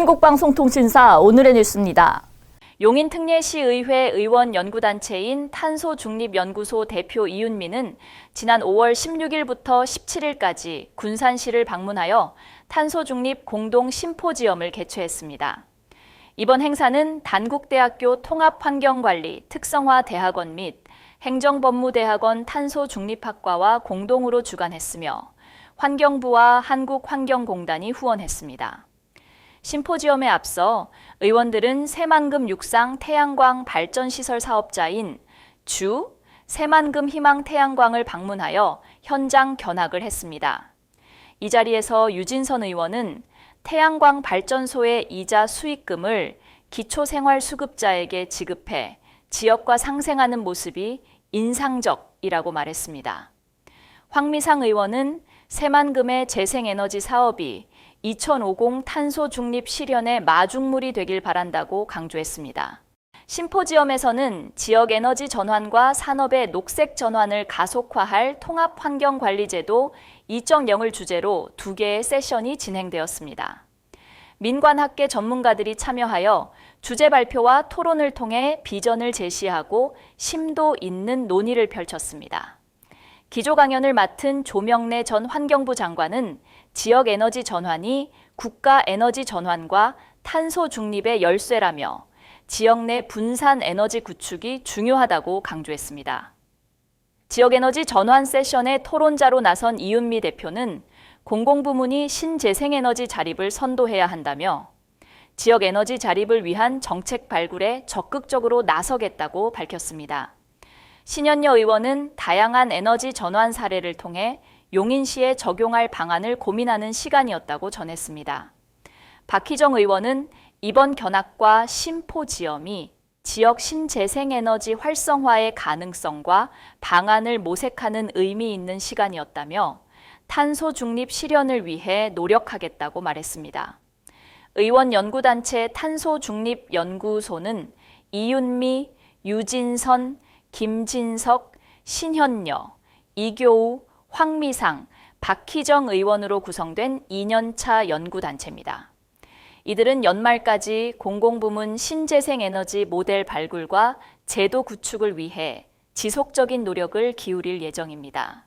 한국방송통신사 오늘의 뉴스입니다. 용인특례시의회 의원 연구단체인 탄소중립연구소 대표 이윤미는 지난 5월 16일부터 17일까지 군산시를 방문하여 탄소중립 공동 심포지엄을 개최했습니다. 이번 행사는 단국대학교 통합환경관리 특성화 대학원 및 행정법무대학원 탄소중립학과와 공동으로 주관했으며 환경부와 한국환경공단이 후원했습니다. 심포지엄에 앞서 의원들은 새만금 육상 태양광 발전시설 사업자인 주 새만금 희망 태양광을 방문하여 현장 견학을 했습니다. 이 자리에서 유진선 의원은 태양광 발전소의 이자 수익금을 기초생활수급자에게 지급해 지역과 상생하는 모습이 인상적이라고 말했습니다. 황미상 의원은 새만금의 재생에너지 사업이 2050 탄소 중립 실현의 마중물이 되길 바란다고 강조했습니다. 심포지엄에서는 지역 에너지 전환과 산업의 녹색 전환을 가속화할 통합 환경 관리 제도 2.0을 주제로 두 개의 세션이 진행되었습니다. 민관학계 전문가들이 참여하여 주제 발표와 토론을 통해 비전을 제시하고 심도 있는 논의를 펼쳤습니다. 기조 강연을 맡은 조명래 전 환경부 장관은 지역 에너지 전환이 국가 에너지 전환과 탄소 중립의 열쇠라며 지역 내 분산 에너지 구축이 중요하다고 강조했습니다. 지역 에너지 전환 세션의 토론자로 나선 이윤미 대표는 공공부문이 신재생에너지 자립을 선도해야 한다며 지역 에너지 자립을 위한 정책 발굴에 적극적으로 나서겠다고 밝혔습니다. 신현여 의원은 다양한 에너지 전환 사례를 통해 용인시에 적용할 방안을 고민하는 시간이었다고 전했습니다. 박희정 의원은 이번 견학과 심포지엄이 지역 신재생에너지 활성화의 가능성과 방안을 모색하는 의미 있는 시간이었다며 탄소 중립 실현을 위해 노력하겠다고 말했습니다. 의원 연구단체 탄소 중립 연구소는 이윤미, 유진선, 김진석, 신현여, 이교우, 황미상, 박희정 의원으로 구성된 2년차 연구단체입니다. 이들은 연말까지 공공부문 신재생에너지 모델 발굴과 제도 구축을 위해 지속적인 노력을 기울일 예정입니다.